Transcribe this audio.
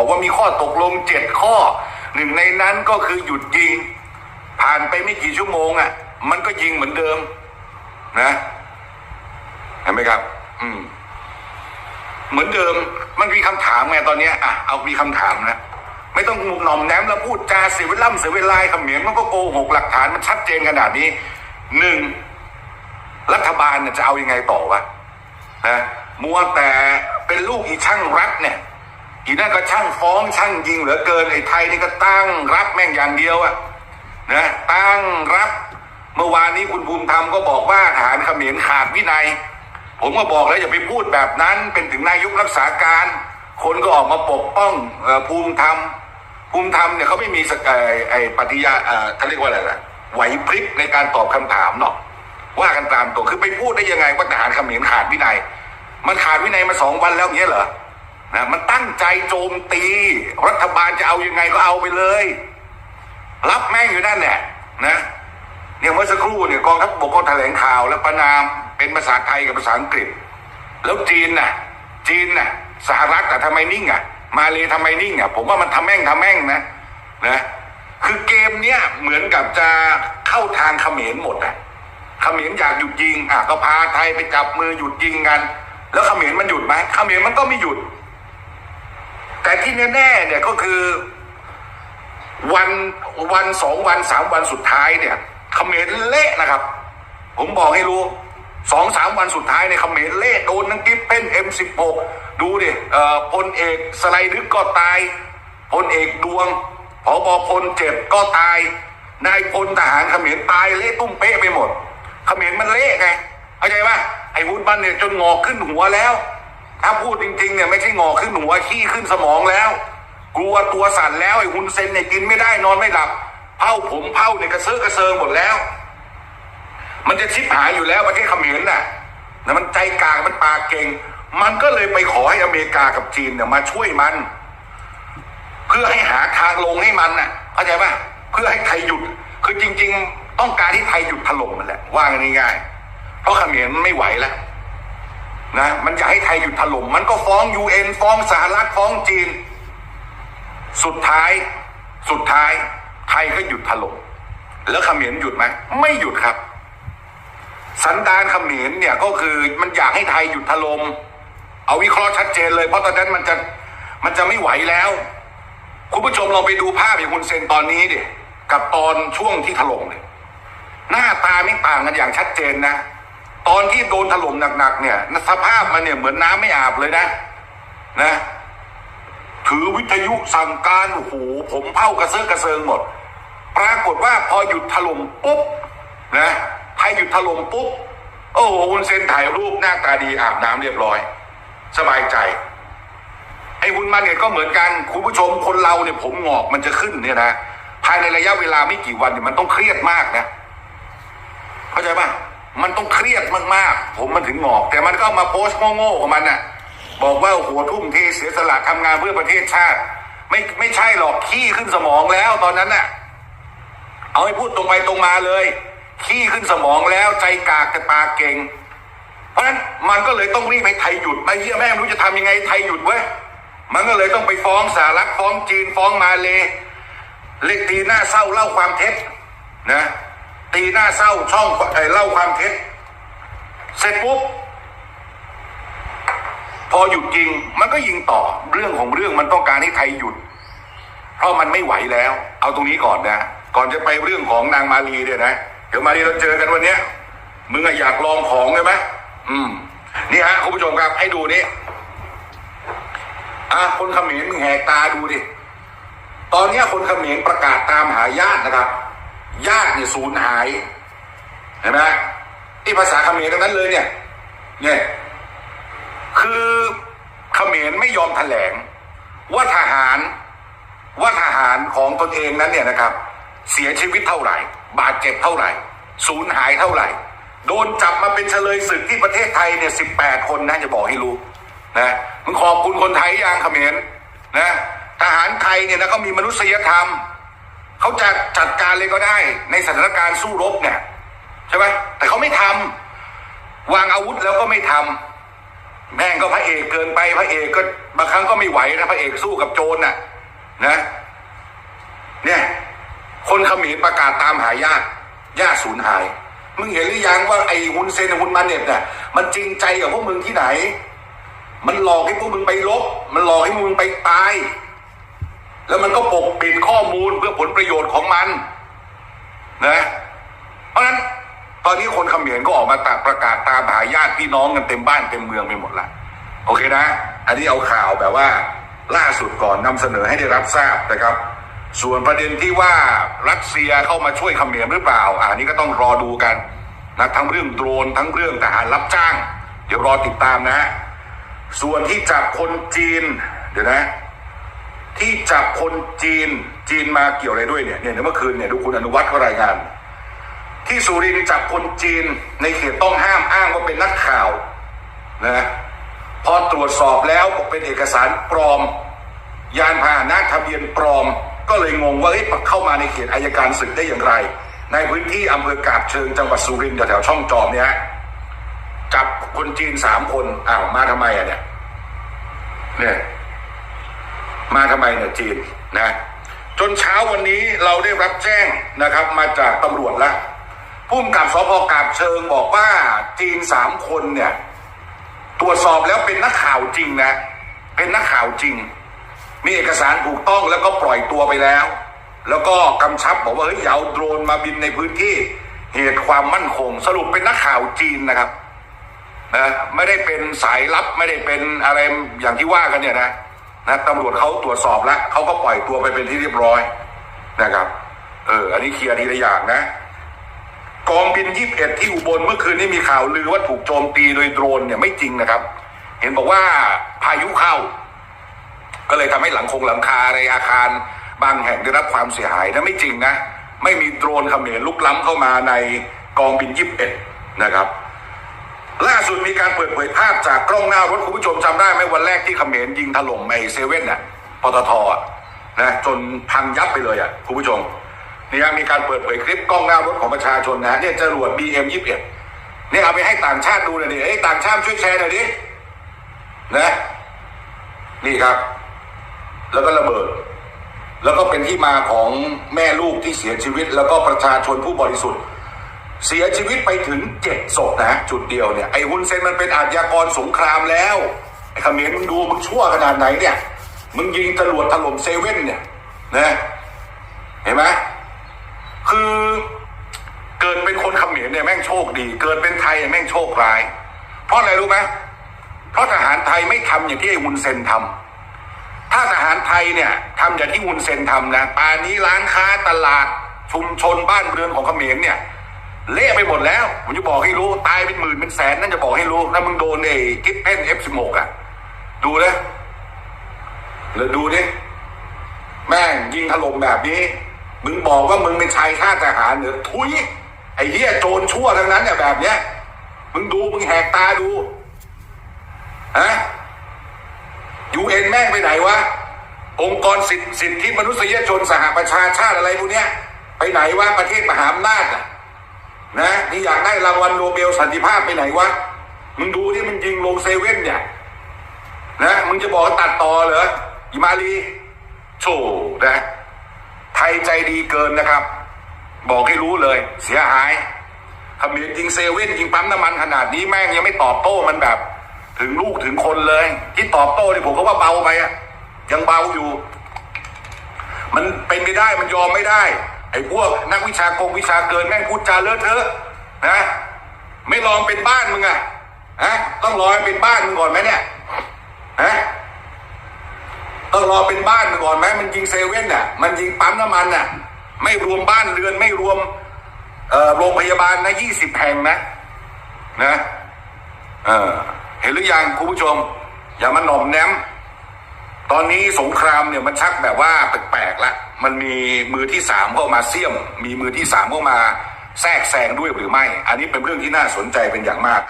บอกว่ามีข้อตกลงเจ็ดข้อ หนึ่งในนั้นก็คือหยุดยิง ผ่านไปไม่กี่ชั่วโมงอะ มันก็ยิงเหมือนเดิม นะเห็นไหมครับ อืม เหมือนเดิม มันมีคำถามไงตอนเนี้ยอะเอามีคำถามนะไม่ต้องหน่อมแนมแล้วพูดจาเสียเวล่ำเสียเวลาเขมิ้นมันก็โกหกหลักฐานมันชัดเจนขนาดนี้หนึ่งรัฐบาลจะเอายังไงต่อวะนะมัวแต่เป็นลูกอีช่างรัฐเนี่ย อีนั่นก็ช่างฟ้องช่างยิงเหลือเกินไอ้ไทยนี่ก็ตั้งรับแม่งอย่างเดียวอะนะตั้งรับเมื่อวานนี้คุณภูมิธรรมก็บอกว่าทหารเขมรขาดวินัย ผมก็บอกแล้วอย่าไปพูดแบบนั้นเป็นถึงนายกรักษาการ คนก็ออกมาปกป้องอภูมิธรรมภูมิธรรมเนี่ยเขาไม่มีสกไอ้ไอ้ปฏิญาเอ่อเขาเรียกว่าอะไรนะไหวพริบในการตอบคำถามหรอกว่ากันตามตัวคือไปพูดได้ยังไงว่าทหารเขมรขาดวินัย มันขาดวินัยมาสองวันแล้วเงี้ยเหรอ นะมันตั้งใจโจมตี รัฐบาลจะเอายังไงก็เอาไปเลย รับแม่งอยู่นั่นแหละนะเนี่ยเมื่อสักครู่เนี่ยกองทัพบกก็แถลงข่าวและประนามเป็นภาษาไทยกับภาษาอังกฤษ แล้วจีนน่ะ จีนน่ะ สหรัฐแต่ทำไมนิ่งอะ มาเลยทำไมนิ่งอะ ผมว่ามันทำแม่งทำแม่งนะนะคือเกมเนี้ยเหมือนกับจะเข้าทางเขมรหมดอะเขมรอยากหยุดยิงอะก็พาไทยไปจับมือหยุดยิงกัน แล้วเขมรมันหยุดไหมเขมรมันก็ไม่หยุด แต่ที่แน่ๆเนี่ยก็คือวันวันสองวันสามวันสุดท้ายเนี่ยเขมรเละนะครับ ผมบอกให้รู้สองสามวันสุดท้ายในยเขมรเละโดนทั้งกิฟเพนเอ็มสิบหกดูดิเอ่อพลเอกสไลดึกก็ตายพลเอกดวงผบพลเจ็บก็ตาย นายพลทหารเขมรตายเละตุ้มเป๊ะไปหมดเขมรมันเละไงเข้าใจปะไอ้วุฒิบันเนี่ยจนงอขึ้นหัวแล้ว ถ้าพูดจริงๆเนี่ยไม่ใช่งอขึ้นหัวขี้ขึ้นสมองแล้ว กลัวตัวสั่นแล้วไอ้ฮุนเซนเนี่ยกินไม่ได้นอนไม่หลับเผาผมเผาเนี่ยกระเซาะกระเซิงหมดแล้ว มันจะชิบหายอยู่แล้วประเทศเขมรน่ะแต่มันใจกลางมันปากเก่ง มันก็เลยไปขอให้อเมริกากับจีนเนี่ยมาช่วยมัน เพื่อให้หาทางลงให้มันน่ะเข้าใจป่ะเพื่อให้ไทยหยุด คือจริง ๆ ต้องการที่ไทยหยุดถล่มมันแหละว่าง่ายๆเพราะเขมรมันไม่ไหวแล้ว นะมันอยากให้ไทยหยุดถล่มมันก็ฟ้องยูเอ็นฟ้องสหรัฐฟ้องจีน สุดท้ายสุดท้าย ไทยก็หยุดถล่มแล้วเขมรหยุดไหมไม่หยุดครับ สันดานเขมรเนี่ยก็คือมันอยากให้ไทยหยุดถล่มเอาวิเคราะห์ชัดเจนเลยเพราะตอนนั้นมันจะมันจะไม่ไหวแล้ว คุณผู้ชมลองไปดูภาพอย่างคุณเซนตอนนี้ดิกับตอนช่วงที่ถล่มเลยหน้าตาไม่ต่างกันอย่างชัดเจนนะ ตอนที่โดนถล่มหนักๆเนี่ยสภาพมันเนี่ยเหมือนน้ำไม่อาบเลยนะ นะ ถือวิทยุสั่งการโอ้โหผมเผากระเซิงกระเซิงหมด ปรากฏว่าพอหยุดถล่มปุ๊บนะไทยหยุดถล่มปุ๊บโอ้โหคุณเซนถ่ายรูปหน้าตาดีอาบน้ำเรียบร้อย สบายใจไอ้วุนมันเนี่ยก็เหมือนกันคุณผู้ชมคนเราเนี่ยผมหงอกมันจะขึ้นเนี่ยนะภายในระยะเวลาไม่กี่วันเนี่ยมันต้องเครียดมากนะ เข้าใจป่ะ มันต้องเครียดมากๆ ผมมันถึงหงอก แต่มันก็มาโพสต์โง่ๆของมันน่ะ บอกว่าโอ้โหทุ่มเทเสียสละทำงานเพื่อประเทศชาติ ไม่ไม่ใช่หรอกขี้ขึ้นสมองแล้วตอนนั้นน่ะ เอาให้พูดตรงไปตรงมาเลย ขี้ขึ้นสมองแล้วใจกากแต่ปากเก่ง เพราะฉะนั้นมันก็เลยต้องรีบให้ไทยหยุดไอ้เหี้ยแม่ไม่รู้จะทำยังไงไทยหยุดเว้ยมันก็เลยต้องไปฟ้องสหรัฐฟ้องจีนฟ้องมาเลเลตีหน้าเศร้าเล่าความเท็จนะ ตีหน้าเศร้าช่องเอ่อเล่าความเท็จ เสร็จปุ๊บ พอหยุดยิงมันก็ยิงต่อ เรื่องของเรื่องมันต้องการให้ไทยหยุด เพราะมันไม่ไหวแล้ว เอาตรงนี้ก่อนนะ ก่อนจะไปเรื่องของนางมาลีเนี่ยนะเดี๋ยวมาลีเราเจอกันวันเนี้ยมึงอะอยากลองของใช่ไหมอืม นี่ฮะคุณผู้ชมครับให้ดูนี่อะคนเขมรมึงแหกตาดูดิ ตอนนี้คนเขมรประกาศตามหาญาตินะครับ ญาติเนี่ยสูญหาย เห็นไหมที่ภาษาเขมรทั้งนั้นเลยเนี่ย เนี่ย คือเขมรไม่ยอมแถลง ว่าทหารว่าทหารของตนเองนั้นเนี่ยนะครับ เสียชีวิตเท่าไหร่ บาดเจ็บเท่าไหร่ สูญหายเท่าไหร่ โดนจับมาเป็นเฉลยศึกที่ประเทศไทยเนี่ยสิบแปดคนนะจะบอกให้รู้นะมึงขอบคุณคนไทยยังเขมรนะทหารไทยเนี่ยนะเขามีมนุษยธรรม เขาจะจัดการเลยก็ได้ ในสถานการณ์สู้รบเนี่ยใช่ไหมแต่เขาไม่ทำวางอาวุธแล้วก็ไม่ทำแม่งก็พระเอกเกินไปพระเอกก็บางครั้งก็ไม่ไหวนะพระเอกสู้กับโจรน่ะ นะ เนี่ย คนขมรประกาศตามหาญาติญาติสูญหาย มึงเห็นหรือยังว่าไอ้ฮุนเซนฮุนมาเน็ตเนี่ยมันจริงใจกับพวกมึงที่ไหน มันหลอกให้พวกมึงไปลบ มันหลอกให้พวกมึงไปตาย แล้วมันก็ปกปิดข้อมูลเพื่อผลประโยชน์ของมันนะ เพราะฉะนั้นตอนนี้คนเขมรก็ออกมาตะประกาศตามหาญาติพี่น้องกันเต็มบ้านเต็มเมืองไปหมดละโอเคนะ อันนี้เอาข่าวแบบว่า ล่าสุดก่อนนำเสนอให้ได้รับทราบนะครับ ส่วนประเด็นที่ว่ารัสเซียเข้ามาช่วยเขมรหรือเปล่าอ่านี้ก็ต้องรอดูกันนะทั้งเรื่องโดรนทั้งเรื่องทหารรับจ้าง เดี๋ยวรอติดตามนะ ส่วนที่จับคนจีนเดี๋ยวนะ ที่จับคนจีนจีนมาเกี่ยวอะไรด้วยเนี่ยเนี่ยเมื่อคืนเนี่ยดูคุณอนุวัฒน์เขารายงาน ที่สุรินจับคนจีนในเขตต้องห้ามอ้างว่าเป็นนักข่าวนะพอตรวจสอบแล้วบอกเป็นเอกสารปลอม ยานพาหนะทะเบียนปลอม ก็เลยงงว่าเอ๊ะเข้ามาในเขตอายการศึกได้อย่างไร ในพื้นที่อำเภอกาบเชิงจังหวัดสุรินทร์แถวๆช่องจอมเนี่ยจับคนจีนสามคนอ้าวมาทำไมอะเนี่ยเนี่ย มาทำไมเนี่ยจีนนะ จนเช้าวันนี้เราได้รับแจ้งนะครับ มาจากตำรวจแล้วผู้กำกับสพกาบเชิงบอกว่าจีนสามคนเนี่ยตรวจสอบแล้วเป็นนักข่าวจริงนะ เป็นนักข่าวจริง มีเอกสารถูกต้องแล้วก็ปล่อยตัวไปแล้ว แล้วก็กำชับบอกว่าเฮ้ยอย่าเอาโดรนมาบินในพื้นที่เหตุความมั่นคง สรุปเป็นนักข่าวจีนนะครับนะไม่ได้เป็นสายลับไม่ได้เป็นอะไรอย่างที่ว่ากันเนี่ยนะ นะตำรวจเขาตรวจสอบแล้วเขาก็ปล่อยตัวไปเป็นที่เรียบร้อยนะครับ เออ อันนี้เคลียร์ทีละอย่างนะ กองบินยี่สิบเอ็ดที่อุบลเมื่อคืนนี้มีข่าวลือว่าถูกโจมตีโดยโดรนเนี่ยไม่จริงนะครับ เห็นบอกว่าพายุเข้า ก็เลยทำให้หลังคงหลังคาในอาคาร บางแห่งได้รับความเสียหายนะไม่จริงนะ ไม่มีโดรนเขมรลุกล้ำเข้ามาในกองบินยี่สิบเอ็ดนะครับ ล่าสุดมีการเปิดเผยภาพจากกล้องหน้ารถคุณผู้ชมจำได้ไหมวันแรกที่เขมรยิงถล่มไอเซเว่นน่ะปตทอะนะจนพังยับไปเลยอะคุณผู้ชมนี่ฮะมีการเปิดเผยคลิปกล้องหน้ารถของประชาชนนะเนี่ยจรวด BM 21 เนี่ยเอาไปให้ต่างชาติดูหน่อยดิเอ้ยต่างชาติช่วยแชร์หน่อยดินะนี่ครับ แล้วก็ระเบิด แล้วก็เป็นที่มาของแม่ลูกที่เสียชีวิต แล้วก็ประชาชนผู้บริสุทธิ์ เสียชีวิตไปถึงเจ็ดศพนะจุดเดียวเนี่ยไอ้ฮุนเซนมันเป็นอาชญากรสงครามแล้วไอ้เขมรมึงดูมึงชั่วขนาดไหนเนี่ยมึงยิงจรวดถล่มเซเว่นเนี่ยนะเห็นไหมคือเกิดเป็นคนเขมรเนี่ยแม่งโชคดี เกิดเป็นไทยแม่งโชคร้าย เพราะอะไรรู้ไหมเพราะทหารไทยไม่ทำอย่างที่ไอ้ฮุนเซนทำถ้าทหารไทยเนี่ยทำอย่างที่ฮุนเซนทำนะป่านนี้ร้านค้าตลาดชุมชนบ้านเรือนของเขมรเนี่ย เละไปหมดแล้ว ผมจะบอกให้รู้ ตายเป็นหมื่นเป็นแสนนั่นจะบอกให้รู้ถ้ามึงโดนไอ้กิฟเพนเอฟสิบหกอะ ดูนะแล้วดูดิแม่งยิงถล่มแบบนี้ มึงบอกว่ามึงเป็นชายชาติทหารเหรือทุยไอ้เหี้ยโจรชั่วทั้งนั้นเนี่ยแบบเนี้ยมึงดูมึงแหกตาดูฮะยูเอ็นแม่งไปไหนวะองค์กรสิทธิมนุษยชนสหประชาชาติอะไรพวกเนี้ยไปไหนวะประเทศมหาอำนาจอะ นะนี่อยากได้รางวัลโนเบลสันติภาพไปไหนวะมึงดูที่มันยิงลงเซเว่นเนี่ยนะมึงจะบอกตัดต่อเหรออิมาลีโชนะไทยใจดีเกินนะครับ บอกให้รู้เลย เสียหายขมิ้นยิงเซเว่นยิงปั๊มน้ำมันขนาดนี้แม่งยังไม่ตอบโต้มันแบบ ถึงลูกถึงคนเลย ที่ตอบโต้นี่ผมก็ว่าเบาไปอะยังเบาอยู่ มันเป็นไม่ได้มันยอมไม่ได้ ไอ้พวกนักวิชากงวิชาเกินแม่งพูดจาเลอะเทอะนะ ไม่ลองเป็นบ้านมึงอะฮะต้องรอเป็นบ้านมึงก่อนไหมเนี่ยฮะต้องรอเป็นบ้านมึงก่อนไหมมันยิงเซเว่นน่ะ มันยิงปั๊มน้ำมันน่ะ ไม่รวมบ้านเรือนไม่รวมเอ่อโรงพยาบาลนะยี่สิบแห่งนะ นะเออเห็นหรือยังคุณผู้ชม อย่ามาหน่อมแนมตอนนี้สงครามเนี่ยมันชักแบบว่าแปลกๆละ มันมีมือที่สามเข้ามาเสี่ยม มีมือที่สามเข้ามาแทรกแซงด้วยหรือไม่ อันนี้เป็นเรื่องที่น่าสนใจเป็นอย่างมาก